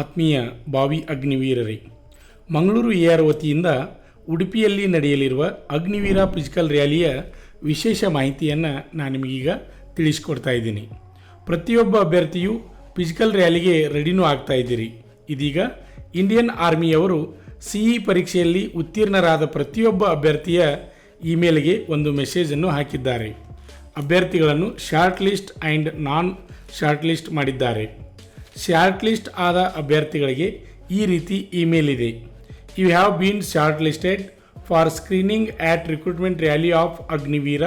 ಆತ್ಮೀಯ ಬಾವಿ ಅಗ್ನಿವೀರರೇ, Mangaluru A R ವತಿಯಿಂದ ಉಡುಪಿಯಲ್ಲಿ ನಡೆಯಲಿರುವ ಅಗ್ನಿವೀರ ಫಿಸಿಕಲ್ ರ್ಯಾಲಿಯ ವಿಶೇಷ ಮಾಹಿತಿಯನ್ನು ನಾನು ನಿಮಗೀಗ ತಿಳಿಸ್ಕೊಡ್ತಾ ಇದ್ದೀನಿ. ಪ್ರತಿಯೊಬ್ಬ ಅಭ್ಯರ್ಥಿಯು ಫಿಸಿಕಲ್ ರ್ಯಾಲಿಗೆ ರೆಡಿನೂ ಆಗ್ತಾ ಇದ್ದೀರಿ. ಇದೀಗ ಇಂಡಿಯನ್ ಆರ್ಮಿಯವರು ಸಿ ಇ ಪರೀಕ್ಷೆಯಲ್ಲಿ ಉತ್ತೀರ್ಣರಾದ ಪ್ರತಿಯೊಬ್ಬ ಅಭ್ಯರ್ಥಿಯ ಇಮೇಲ್ಗೆ ಒಂದು ಮೆಸೇಜನ್ನು ಹಾಕಿದ್ದಾರೆ. ಅಭ್ಯರ್ಥಿಗಳನ್ನು short list and non short list ಮಾಡಿದ್ದಾರೆ. ಶಾರ್ಟ್ ಲಿಸ್ಟ್ ಆದ ಅಭ್ಯರ್ಥಿಗಳಿಗೆ ಈ ರೀತಿ ಇಮೇಲ್ ಇದೆ. You have been shortlisted for screening at recruitment rally of Agniveer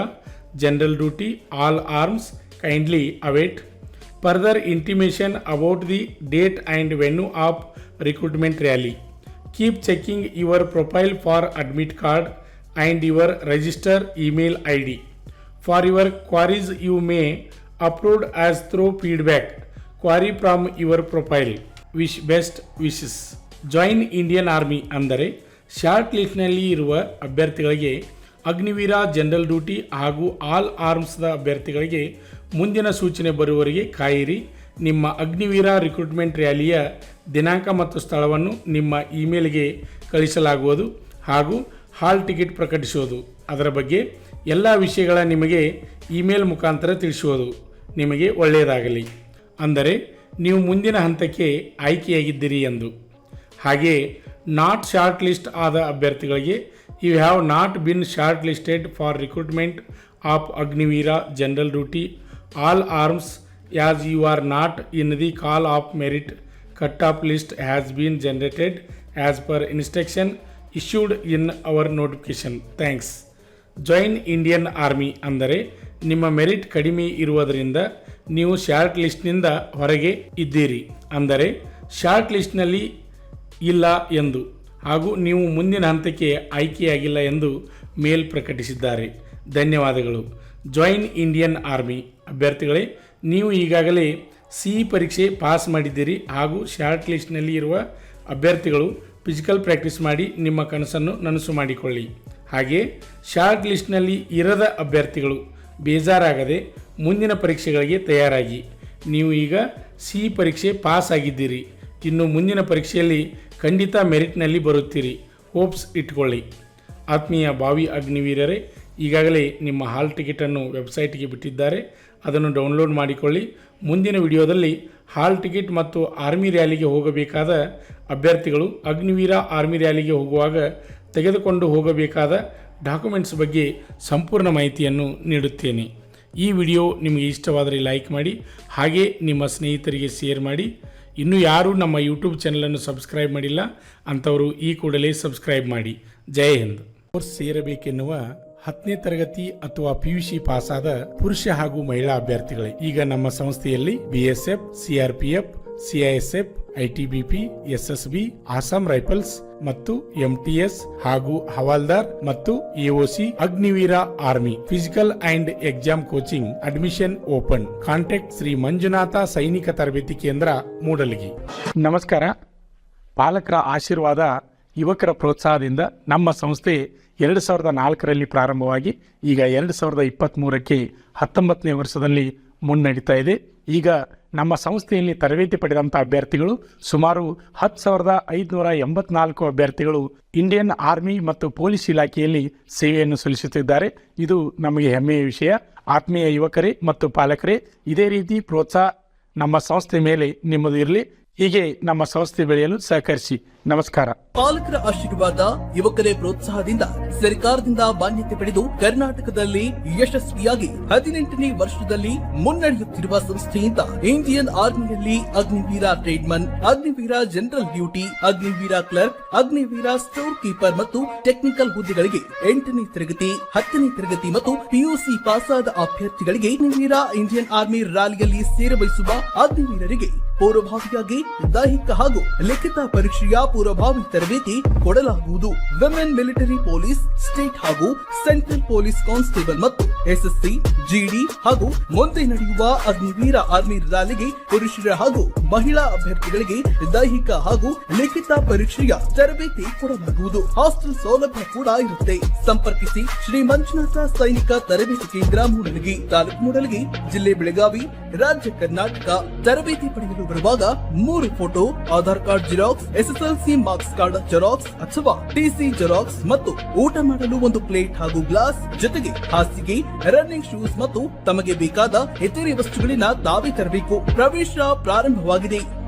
general duty all arms kindly await further intimation about the date and venue of recruitment rally keep checking your profile for admit card and your register email I D for your queries you may upload us through feedback. Query from your profile wish best wishes. Join Indian army ಅಂದರೆ short ಲಿಸ್ಟ್ನಲ್ಲಿ ಇರುವ ಅಭ್ಯರ್ಥಿಗಳಿಗೆ Agniveer, general duty ಹಾಗೂ all ಆರ್ಮ್ಸ್ದ ಅಭ್ಯರ್ಥಿಗಳಿಗೆ ಮುಂದಿನ ಸೂಚನೆ ಬರುವವರೆಗೆ ಕಾಯಿರಿ. ನಿಮ್ಮ ಅಗ್ನಿವೀರ ರಿಕ್ರೂಟ್ಮೆಂಟ್ ರ್ಯಾಲಿಯ ದಿನಾಂಕ ಮತ್ತು ಸ್ಥಳವನ್ನು ನಿಮ್ಮ ಇಮೇಲ್ಗೆ ಕಳಿಸಲಾಗುವುದು ಹಾಗೂ ಹಾಲ್ ಟಿಕೆಟ್ ಪ್ರಕಟಿಸುವುದು. ಅದರ ಬಗ್ಗೆ ಎಲ್ಲ ವಿಷಯಗಳ ನಿಮಗೆ ಇಮೇಲ್ ಮುಖಾಂತರ ತಿಳಿಸುವುದು. ನಿಮಗೆ ಒಳ್ಳೆಯದಾಗಲಿ. ಅಂದರೆ ನೀವು ಮುಂದಿನ ಹಂತಕ್ಕೆ ಆಯ್ಕೆಯಾಗಿದ್ದೀರಿ ಎಂದು. ಹಾಗೆ ನಾಟ್ ಶಾರ್ಟ್ ಲಿಸ್ಟ್ ಆದ ಅಭ್ಯರ್ಥಿಗಳಿಗೆ you have not been shortlisted for recruitment of Agniveer general duty all arms as you are not in the call of merit cut off list has been generated as per instruction issued in our notification thanks join Indian army ಅಂದರೆ ನಿಮ್ಮ merit ಕಡಿಮೆ ಇರುವುದರಿಂದ ನೀವು short ಲಿಸ್ಟ್ನಿಂದ ಹೊರಗೆ ಇದ್ದೀರಿ. ಅಂದರೆ short ಲಿಸ್ಟ್ನಲ್ಲಿ ಇಲ್ಲ ಎಂದು ಹಾಗೂ ನೀವು ಮುಂದಿನ ಹಂತಕ್ಕೆ ಆಯ್ಕೆಯಾಗಿಲ್ಲ ಎಂದು ಮೇಲ್ ಪ್ರಕಟಿಸಿದ್ದಾರೆ. ಧನ್ಯವಾದಗಳು. ಜಾಯಿನ್ ಇಂಡಿಯನ್ ಆರ್ಮಿ ಅಭ್ಯರ್ಥಿಗಳೇ, ನೀವು ಈಗಾಗಲೇ ಸಿ ಪರೀಕ್ಷೆ ಪಾಸ್ ಮಾಡಿದ್ದೀರಿ ಹಾಗೂ ಶಾರ್ಟ್ ಲಿಸ್ಟ್ನಲ್ಲಿ ಇರುವ ಅಭ್ಯರ್ಥಿಗಳು ಫಿಸಿಕಲ್ ಪ್ರಾಕ್ಟೀಸ್ ಮಾಡಿ ನಿಮ್ಮ ಕನಸನ್ನು ನನಸು ಮಾಡಿಕೊಳ್ಳಿ. ಹಾಗೆ ಶಾರ್ಟ್ ಲಿಸ್ಟ್ನಲ್ಲಿ ಇರದ ಅಭ್ಯರ್ಥಿಗಳು ಬೇಜಾರಾಗದೆ ಮುಂದಿನ ಪರೀಕ್ಷೆಗಳಿಗೆ ತಯಾರಾಗಿ. ನೀವು ಈಗ ಸಿ ಪರೀಕ್ಷೆ ಪಾಸ್ ಆಗಿದ್ದೀರಿ. ಇನ್ನು ಮುಂದಿನ ಪರೀಕ್ಷೆಯಲ್ಲಿ ಖಂಡಿತ ಮೆರಿಟ್ನಲ್ಲಿ ಬರುತ್ತೀರಿ. ಹೋಪ್ಸ್ ಇಟ್ಕೊಳ್ಳಿ. ಆತ್ಮೀಯ ಬಾವಿ ಅಗ್ನಿವೀರರೇ, ಈಗಾಗಲೇ ನಿಮ್ಮ ಹಾಲ್ ಟಿಕೆಟನ್ನು ವೆಬ್ಸೈಟ್ಗೆ ಬಿಟ್ಟಿದ್ದಾರೆ. ಅದನ್ನು ಡೌನ್ಲೋಡ್ ಮಾಡಿಕೊಳ್ಳಿ. ಮುಂದಿನ ವಿಡಿಯೋದಲ್ಲಿ ಹಾಲ್ ಟಿಕೆಟ್ ಮತ್ತು ಆರ್ಮಿ ರ್ಯಾಲಿಗೆ ಹೋಗಬೇಕಾದ ಅಭ್ಯರ್ಥಿಗಳು ಅಗ್ನಿವೀರ ಆರ್ಮಿ ರ್ಯಾಲಿಗೆ ಹೋಗುವಾಗ ತೆಗೆದುಕೊಂಡು ಹೋಗಬೇಕಾದ ಡಾಕ್ಯುಮೆಂಟ್ಸ್ ಬಗ್ಗೆ ಸಂಪೂರ್ಣ ಮಾಹಿತಿಯನ್ನು ನೀಡುತ್ತೇನೆ. ಈ ವಿಡಿಯೋ ನಿಮಗೆ ಇಷ್ಟವಾದರೆ ಲೈಕ್ ಮಾಡಿ, ಹಾಗೆ ನಿಮ್ಮ ಸ್ನೇಹಿತರಿಗೆ ಶೇರ್ ಮಾಡಿ. ಇನ್ನು ಯಾರೂ ನಮ್ಮ ಯೂಟ್ಯೂಬ್ ಚಾನಲನ್ನು ಸಬ್ಸ್ಕ್ರೈಬ್ ಮಾಡಿಲ್ಲ, ಅಂಥವರು ಈ ಕೂಡಲೇ ಸಬ್ಸ್ಕ್ರೈಬ್ ಮಾಡಿ. ಜೈ ಹಿಂದ್. ಕೋರ್ಸ್ ಸೇರಬೇಕೆನ್ನುವ ಹತ್ತನೇ ತರಗತಿ ಅಥವಾ ಪಿಯುಸಿ ಪಾಸ್ ಆದ ಪುರುಷ ಹಾಗೂ ಮಹಿಳಾ ಅಭ್ಯರ್ಥಿಗಳೇ. ಈಗ ನಮ್ಮ ಸಂಸ್ಥೆಯಲ್ಲಿ BSF CRPF CISF ITBP SSB Assam rifles ಮತ್ತು ಎಂಟಿಎಸ್ ಹಾಗೂ ಹವಾಲ್ದಾರ್ ಮತ್ತು AOC Agniveer army. Physical and exam coaching admission open. Contact Shri Manjunatha ಸೈನಿಕ ತರಬೇತಿ ಕೇಂದ್ರ, ಮೂಡಲಗಿ. ನಮಸ್ಕಾರ. ಪಾಲಕರ ಆಶೀರ್ವಾದ ಯುವಕರ ಪ್ರೋತ್ಸಾಹದಿಂದ ನಮ್ಮ ಸಂಸ್ಥೆ ಎರಡು ಸಾವಿರದ ನಾಲ್ಕರಲ್ಲಿ ಪ್ರಾರಂಭವಾಗಿ ಈಗ ಎರಡು ಸಾವಿರದ ಇಪ್ಪತ್ತ್ಮೂರಕ್ಕೆ ಹತ್ತೊಂಬತ್ತನೇ ವರ್ಷದಲ್ಲಿ ಮುನ್ನಡೀತಾ ಇದೆ. ಈಗ ನಮ್ಮ ಸಂಸ್ಥೆಯಲ್ಲಿ ತರಬೇತಿ ಪಡೆದಂಥ ಅಭ್ಯರ್ಥಿಗಳು ಸುಮಾರು ಹತ್ತು ಸಾವಿರದ ಐದುನೂರ ಎಂಬತ್ನಾಲ್ಕು ಅಭ್ಯರ್ಥಿಗಳು ಇಂಡಿಯನ್ ಆರ್ಮಿ ಮತ್ತು ಪೊಲೀಸ್ ಇಲಾಖೆಯಲ್ಲಿ ಸೇವೆಯನ್ನು ಸಲ್ಲಿಸುತ್ತಿದ್ದಾರೆ. ಇದು ನಮಗೆ ಹೆಮ್ಮೆಯ ವಿಷಯ. ಆತ್ಮೀಯ ಯುವಕರೇ ಮತ್ತು ಪಾಲಕರೇ, ಇದೇ ರೀತಿ ಪ್ರೋತ್ಸಾಹ ನಮ್ಮ ಸಂಸ್ಥೆ ಮೇಲೆ ನಿಮ್ಮದು ಇರಲಿ. ಹೀಗೆ ನಮ್ಮ ಸಂಸ್ಥೆ ಬೆಳೆಯಲು ಸಹಕರಿಸಿ. ನಮಸ್ಕಾರ. ಪಾಲಕರ ಆಶೀರ್ವಾದ ಯುವಕರೇ ಪ್ರೋತ್ಸಾಹದಿಂದ ಸರ್ಕಾರದಿಂದ ಮಾನ್ಯತೆ ಪಡೆದು ಕರ್ನಾಟಕದಲ್ಲಿ ಯಶಸ್ವಿಯಾಗಿ ಹದಿನೆಂಟನೇ ವರ್ಷದಲ್ಲಿ ಮುನ್ನಡೆಯುತ್ತಿರುವ ಸಂಸ್ಥೆಯಿಂದ Indian ಆರ್ಮಿಯಲ್ಲಿ Agniveer tradesman, Agniveer general duty, Agniveer clerk, Agniveer storekeeper ಮತ್ತು ಟೆಕ್ನಿಕಲ್ ಹುದ್ದೆಗಳಿಗೆ ಎಂಟನೇ ತರಗತಿ, ಹತ್ತನೇ ತರಗತಿ ಮತ್ತು ಪಿಯುಸಿ ಪಾಸಾದ ಅಭ್ಯರ್ಥಿಗಳಿಗೆ ಅಗ್ನಿವೀರ ಇಂಡಿಯನ್ ಆರ್ಮಿ ರ್ಯಾಲಿಯಲ್ಲಿ ಸೇರಬಯಸುವ ಅಗ್ನಿವೀರರಿಗೆ ಪೂರ್ವಭಾವಿಯಾಗಿ ದೈಹಿಕ ಹಾಗೂ ಲಿಖಿತ ಪರೀಕ್ಷೆಯ ಪೂರ್ವಭಾವಿ ತರಬೇತಿ ಕೊಡಲಾಗುವುದು. ವಿಮೆನ್ ಮಿಲಿಟರಿ ಪೊಲೀಸ್ ಸ್ಟೇಟ್ ಹಾಗೂ ಸೆಂಟ್ರಲ್ ಪೊಲೀಸ್ ಕಾನ್ಸ್ಟೇಬಲ್ ಮತ್ತು ಎಸ್ಎಸ್ಸಿ ಜಿಡಿ ಹಾಗೂ ಮುಂದೆ ನಡೆಯುವ ಅಗ್ನಿವೀರ ಆರ್ಮಿ ರ್ಯಾಲಿಗೆ ಪುರುಷರ ಹಾಗೂ ಮಹಿಳಾ ಅಭ್ಯರ್ಥಿಗಳಿಗೆ ದೈಹಿಕ ಹಾಗೂ ಲಿಖಿತ ಪರೀಕ್ಷೆಯ ತರಬೇತಿ ಕೊಡಲಾಗುವುದು. ಹಾಸ್ಟೆಲ್ ಸೌಲಭ್ಯ ಕೂಡ ಇರುತ್ತೆ. ಸಂಪರ್ಕಿಸಿ ಶ್ರೀ ಮಂಜುನಾಥ ಸೈನಿಕ ತರಬೇತಿ ಕೇಂದ್ರ ಮೂಡಲಗಿ ತಾಲೂಕು ಮೂಡಲಗಿ, ಜಿಲ್ಲೆ ಬೆಳಗಾವಿ, ರಾಜ್ಯ ಕರ್ನಾಟಕ. ತರಬೇತಿ ಪಡೆಯಲು ಬರುವಾಗ ಮೂರು photo, Aadhaar card xerox, SSLC marks card xerox ಅಥವಾ ಟಿಸಿ ಜೆರಾಕ್ಸ್ ಮತ್ತು ಊಟ ಮಾಡಲು ಒಂದು ಪ್ಲೇಟ್ ಹಾಗೂ ಗ್ಲಾಸ್ ಜೊತೆಗೆ ಹಾಸಿಗೆ, ರನ್ನಿಂಗ್ ಶೂಸ್ ಮತ್ತು ತಮಗೆ ಬೇಕಾದ ಇತರೆ ವಸ್ತುಗಳನ್ನ ತಾವೇ ತರಬೇಕು. ಪ್ರವೇಶ ಪ್ರಾರಂಭವಾಗಿದೆ.